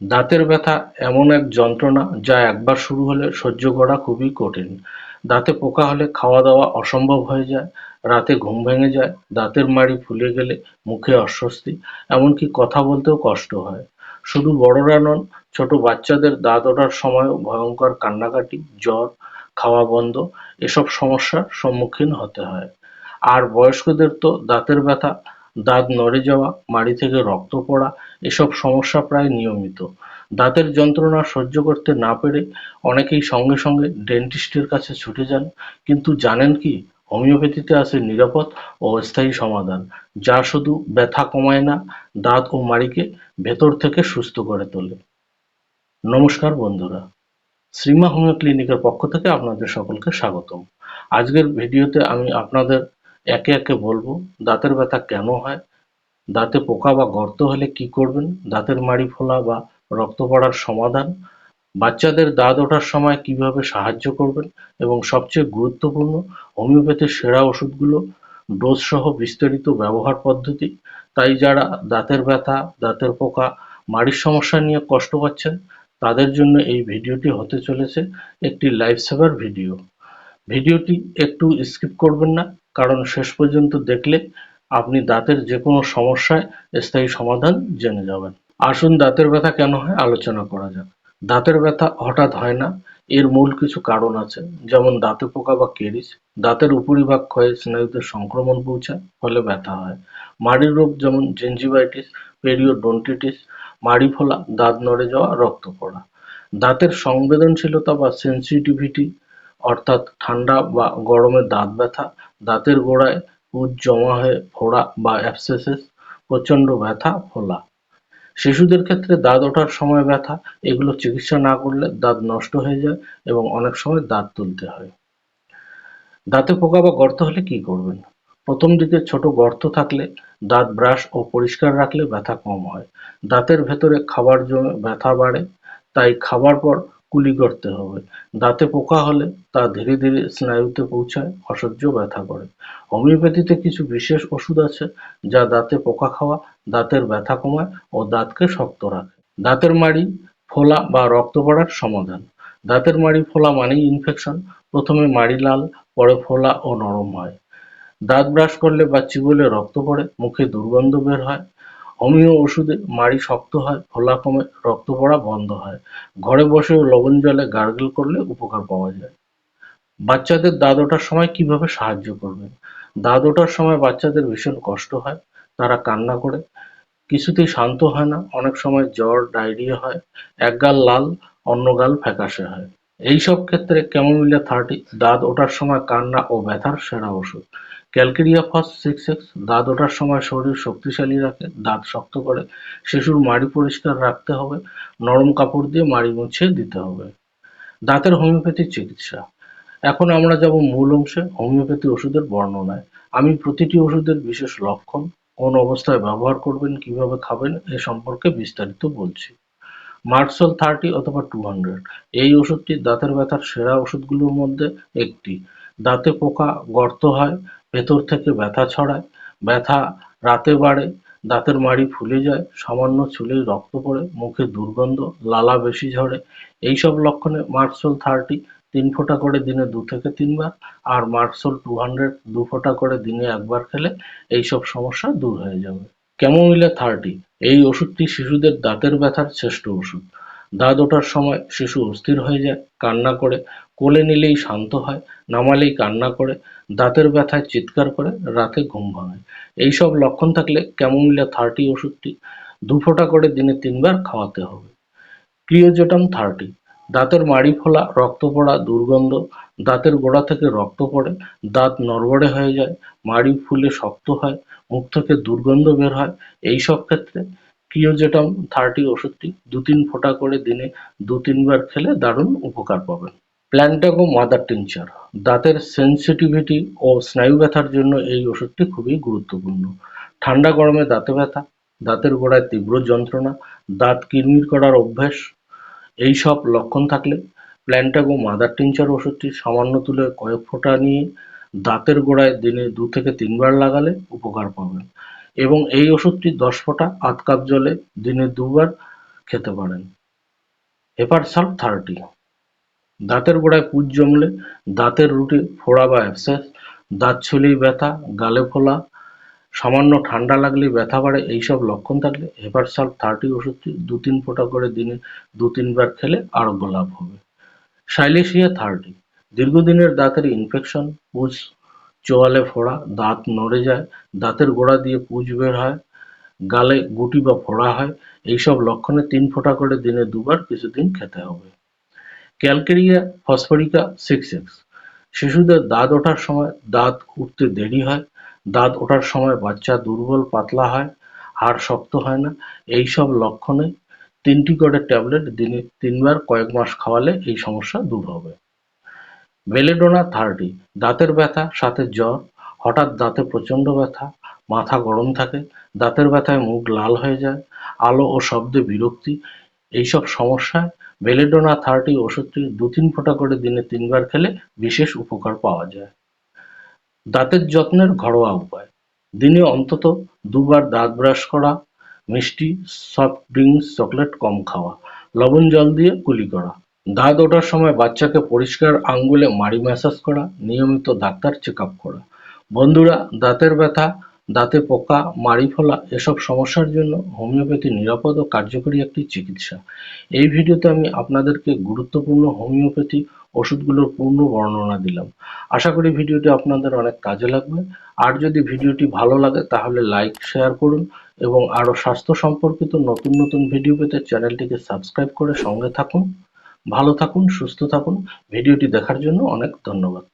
দাঁতের ব্যথা এমন এক যন্ত্রণা যা একবার শুরু হলে সহ্য করা খুবই কঠিন। দাঁতে পোকা হলে খাওয়া দাওয়া অসম্ভব হয়ে যায়, রাতে ঘুম ভেঙে যায়, দাঁতের মাড়ি ফুলে গেলে মুখে অস্বস্তি, এমনকি কথা বলতেও কষ্ট হয়। শুধু বড়রা নন, ছোট বাচ্চাদের দাঁত ওঠার সময়ও ভয়ঙ্কর কান্নাকাটি, জ্বর, খাওয়া বন্ধ, এসব সমস্যার সম্মুখীন হতে হয়। আর বয়স্কদের তো দাঁতের ব্যথা, দাঁত নড়ে যাওয়া, মাড়ি থেকে রক্ত পড়া এসব সমস্যা প্রায় নিয়মিত। দাঁতের যন্ত্রণা সহ্য করতে না পেরে অনেকেই সঙ্গে সঙ্গে ডেন্টিস্টের কাছে ছুটে যান, কিন্তু জানেন কি, হোমিওপ্যাথিতে আছে নিরাপদ ও স্থায়ী সমাধান, যা শুধু ব্যথা কমায় না, দাঁত ও মাড়িকে ভেতর থেকে সুস্থ করে তোলে। নমস্কার বন্ধুরা। শ্রীমা হোমিও ক্লিনিকের পক্ষ থেকে আপনাদের সকলকে স্বাগতম। আজকের ভিডিওতে আমি আপনাদের একে একে বলব, দাঁতের ব্যথা কেন হয় দাঁতে পোকা বা গর্ত হলে কি করবেন? দাঁতের মাড়ি ফোলা বা রক্ত পড়ার সমাধান? বাচ্চাদের দাঁত ওঠার সময় কীভাবে সাহায্য করবেন? এবং সবচেয়ে গুরুত্বপূর্ণ, হোমিওপ্যাথির সেরা ওষুধগুলো ডোজ সহ বিস্তারিত ব্যবহার পদ্ধতি। তাই যারা দাঁতের ব্যথা, দাঁতের পোকা, মাড়ির সমস্যা নিয়ে কষ্ট পাচ্ছেন, তাদের জন্য এই ভিডিওটি হতে চলেছে একটি লাইফ সেভার ভিডিও। ভিডিওটি একটু স্কিপ করবেন না, কারণ শেষ পর্যন্ত দেখলে আপনি দাঁতের যে কোনো সমস্যায় স্থায়ী সমাধান জেনে যাবেন। আসুন দাঁতের ব্যথা কেন হয় আলোচনা করা যাক। দাঁতের ব্যথা হঠাৎ হয় না, এর মূল কিছু কারণ আছে, যেমন দাঁতে পোকা বা কেরিস দাঁতের উপরিভাগ ক্ষয়ে স্নায়ুতে সংক্রমণ পৌঁছায়, ফলে ব্যথা হয়। মাড়ির রোগ যেমন জেঞ্জিভাইটিস পেরিওডন্টিটিস মাড়ি ফোলা, দাঁত নড়ে যাওয়া, রক্ত পড়া। দাঁতের সংবেদনশীলতা বা সেন্সিটিভিটি অর্থাৎ ঠান্ডা বা গরমে দাঁত ব্যথা, দাঁতের গোড়ায় পুঁজ জমা হয়ে ফোড়া বা অ্যাবসেসেস প্রচণ্ড ব্যথা, ফোলা। শিশুদের ক্ষেত্রে দাঁত ওঠার সময় ব্যথা, এগুলো চিকিৎসা না করলে দাঁত নষ্ট হয়ে যায় এবং অনেক সময় দাঁত তুলতে হয়। দাঁতে পোকা বা গর্ত হলে কি করবেন? প্রথম দিকে ছোট গর্ত থাকলে দাঁত ব্রাশ ও পরিষ্কার রাখলে ব্যথা কম হয়। দাঁতের ভেতরে খাবার জমে ব্যথা বাড়ে, তাই খাবার পর কুলি করতে হবে। দাঁতে পোকা হলে তা ধীরে ধীরে স্নায়ুতে পৌঁছায়, অসহ্য ব্যথা করে। হোমিওপ্যাথিতে কিছু বিশেষ ওষুধ আছে যা দাঁতে পোকা খাওয়া, দাঁতের ব্যথা কমায় ও দাঁতকে শক্ত রাখে। দাঁতের মাড়ি, ফোলা বা রক্ত পড়ার সমাধান। দাঁতের মাড়ি ফোলা মানেই ইনফেকশন প্রথমে মাড়ি লাল, পরে ফোলা ও নরম হয়। দাঁত ব্রাশ করলে বা চিবোলে রক্ত পড়ে, মুখে দুর্গন্ধ বের হয় হোমিও ওষুধে মাড়ি শক্ত হয় ফোলা কমে রক্ত পড়া বন্ধ হয়। ঘরে বসেও লবণ জলে গার্গেল করলে উপকার পাওয়া যায়। বাচ্চাদের দাঁত ওঠার সময় কীভাবে সাহায্য করবেন? দাঁত ওঠার সময় বাচ্চাদের ভীষণ কষ্ট হয়, তারা কান্না করে। কিছুতেই শান্ত হয় না, অনেক সময় জ্বর, ডায়রিয়া হয়, এক গাল লাল, অন্য গাল ফ্যাকাশে হয়। এইসব ক্ষেত্রে ক্যামোমিলা থার্টি, দাঁত ওঠার সময় কান্না ও ব্যথার সেরা ওষুধ। ক্যালকেরিয়া ফস সিক্স এক্স, দাঁত ওঠার সময় শরীর শক্তিশালী রাখে, দাঁত শক্ত করে। শিশুর মাড়ি পরিষ্কার রাখতে হবে, নরম কাপড় দিয়ে মাড়ি মুছিয়ে দিতে হবে। দাঁতের হোমিওপ্যাথি চিকিৎসা। এখন আমরা যাব মূল অংশে, হোমিওপ্যাথি ওষুধের বর্ণনায়। আমি প্রতিটি ওষুধের বিশেষ লক্ষণ, কোন অবস্থায় ব্যবহার করবেন, কীভাবে খাবেন, এ সম্পর্কে বিস্তারিত বলছি। মার্কসল থার্টি অথবা টু হান্ড্রেড। এই ওষুধটি দাঁতের ব্যথার সেরা ওষুধগুলোর মধ্যে একটি। দাঁতে পোকা গর্ত হয় ভেতর থেকে ব্যথা ছড়ায়, ব্যথা রাতে বাড়ে, দাঁতের মাড়ি ফুলে যায়, সামান্য চুলেই রক্ত পড়ে, মুখে দুর্গন্ধ, লালা বেশি ঝরে। এইসব লক্ষণে মার্কসল থার্টি তিন ফোঁটা করে দিনে দু থেকে তিনবার আর মার্কসল টু হান্ড্রেড দু ফোঁটা করে দিনে একবার খেলে এইসব সমস্যা দূর হয়ে যাবে। ক্যামোমিলা থার্টি, এই ওষুধটি শিশুদের দাঁতের ব্যথার শ্রেষ্ঠ ওষুধ। দাঁত ওঠার সময় শিশু অস্থির হয়ে যায়, কান্না করে, কোলে নিলেই শান্ত হয়, নামালেই কান্না করে, দাঁতের ব্যথায় চিৎকার করে, রাতে ঘুম ভাঙে। এইসব লক্ষণ থাকলে ক্যামোমিলা থার্টি ওষুধটি দু ফোঁটা করে দিনে তিনবার খাওয়াতে হবে। ক্রিওজেটাম থার্টি, দাঁতের মাড়ি ফোলা, রক্ত পড়া, দুর্গন্ধ, দাঁতের গোড়া থেকে রক্ত পড়ে, দাঁত নড়বড়ে হয়ে যায়, মাড়ি ফুলে শক্ত হয়, মুখ থেকে দুর্গন্ধ বের হয়, এইসব ক্ষেত্রে ক্রিওজেটাম থার্টি ওষুধটি দু তিন ফোঁটা করে দিনে দু তিনবার খেলে দারুণ উপকার পাবেন প্ল্যান্টাগো মাদার টিনচার দাঁতের সেন্সিটিভিটি ও স্নায়ু ব্যথার জন্য এই ওষুধটি খুবই গুরুত্বপূর্ণ। ঠান্ডা গরমে দাঁতে ব্যথা, দাঁতের গোড়ায় তীব্র যন্ত্রণা, দাঁত কিরমির করার অভ্যাস, এই সব লক্ষণ থাকলে প্ল্যান্টাগো মাদার টিনচার ওষুধটি সামান্য তুলে কয়েক ফোঁটা নিয়ে দাঁতের গোড়ায় দিনে দু থেকে তিনবার লাগালে উপকার পাবেন এবং এই ওষুধটি দশ ফোঁটা আধ কাপ জলে দিনে দুবার খেতে পারেন। Hepar sulph thirty. দাঁতের গোড়ায় পুঁজ জমলে দাঁতের রুটে, ফোড়া বা অ্যাবসেস, দাঁত ছুলেই ব্যথা, গালে ফোলা, সামান্য ঠান্ডা লাগলে ব্যথা বাড়ে, এইসব লক্ষণ থাকলে হেপারসাল্ট থার্টি ওষুধটি দু তিন ফোঁটা করে দিনে দু তিনবার খেলে আরোগ্য লাভ হবে। Silicea thirty. দীর্ঘদিনের দাঁতের ইনফেকশন, পুজ চোয়ালে ফোড়া, দাঁত নড়ে যায়, দাঁতের গোড়া দিয়ে পুজ বের হয়, গালে গুটি বা ফোড়া হয়, এইসব লক্ষণে তিন ফোঁটা করে দিনে দুবার কিছুদিন খেতে হবে। ক্যালকেরিয়া ফসফরিকা সিক্স এক্স শিশুদের দাঁত ওঠার সময় দাঁত উঠতে দেরি হয়, দাঁত ওঠার সময় বাচ্চা দুর্বল, পাতলা হয়, হাড় শক্ত হয় না, এইসব লক্ষণে তিনটি করে ট্যাবলেট দিনে তিনবার কয়েক মাস খাওয়ালে এই সমস্যা দূর হবে। বেলেডোনা থার্টি, দাঁতের ব্যথা, সাথে জ্বর, হঠাৎ দাঁতে প্রচণ্ড ব্যথা, মাথা গরম থাকে, দাঁতের ব্যথায় মুখ লাল হয়ে যায়, আলো ও শব্দে বিরক্তি, এইসব সমস্যায় বেলেডোনা থার্টি ওষুধটি দু তিন ফোঁটা করে দিনে তিনবার খেলে বিশেষ উপকার পাওয়া যায়। দাঁতের যত্নের ঘরোয়া উপায়। দিনে অন্তত দুবার দাঁত ব্রাশ করা, মিষ্টি, সফট ড্রিঙ্কস, চকলেট কম খাওয়া, লবণ জল দিয়ে কুলি করা দাঁত ওঠার সময় বাচ্চাকে পরিষ্কার আঙ্গুলে মাড়ি ম্যাসাজ করা, নিয়মিত ডাক্তার চেক করা। বন্ধুরা, দাঁতের ব্যথা, দাঁতে পোকা, মাড়ি ফোলা এসব সমস্যার জন্য হোমিওপ্যাথি নিরাপদ ও কার্যকরী একটি চিকিৎসা। এই ভিডিওতে আমি আপনাদেরকে গুরুত্বপূর্ণ হোমিওপ্যাথি ওষুধগুলোর পূর্ণ বর্ণনা দিলাম। আশা করি ভিডিওটি আপনাদের অনেক কাজে লাগবে। আর যদি ভিডিওটি ভালো লাগে, তাহলে লাইক শেয়ার করুন এবং আরও স্বাস্থ্য সম্পর্কিত নতুন নতুন ভিডিও পেতে চ্যানেলটিকে সাবস্ক্রাইব করে সঙ্গে থাকুন। ভালো থাকুন সুস্থ থাকুন। ভিডিওটি দেখার জন্য অনেক ধন্যবাদ।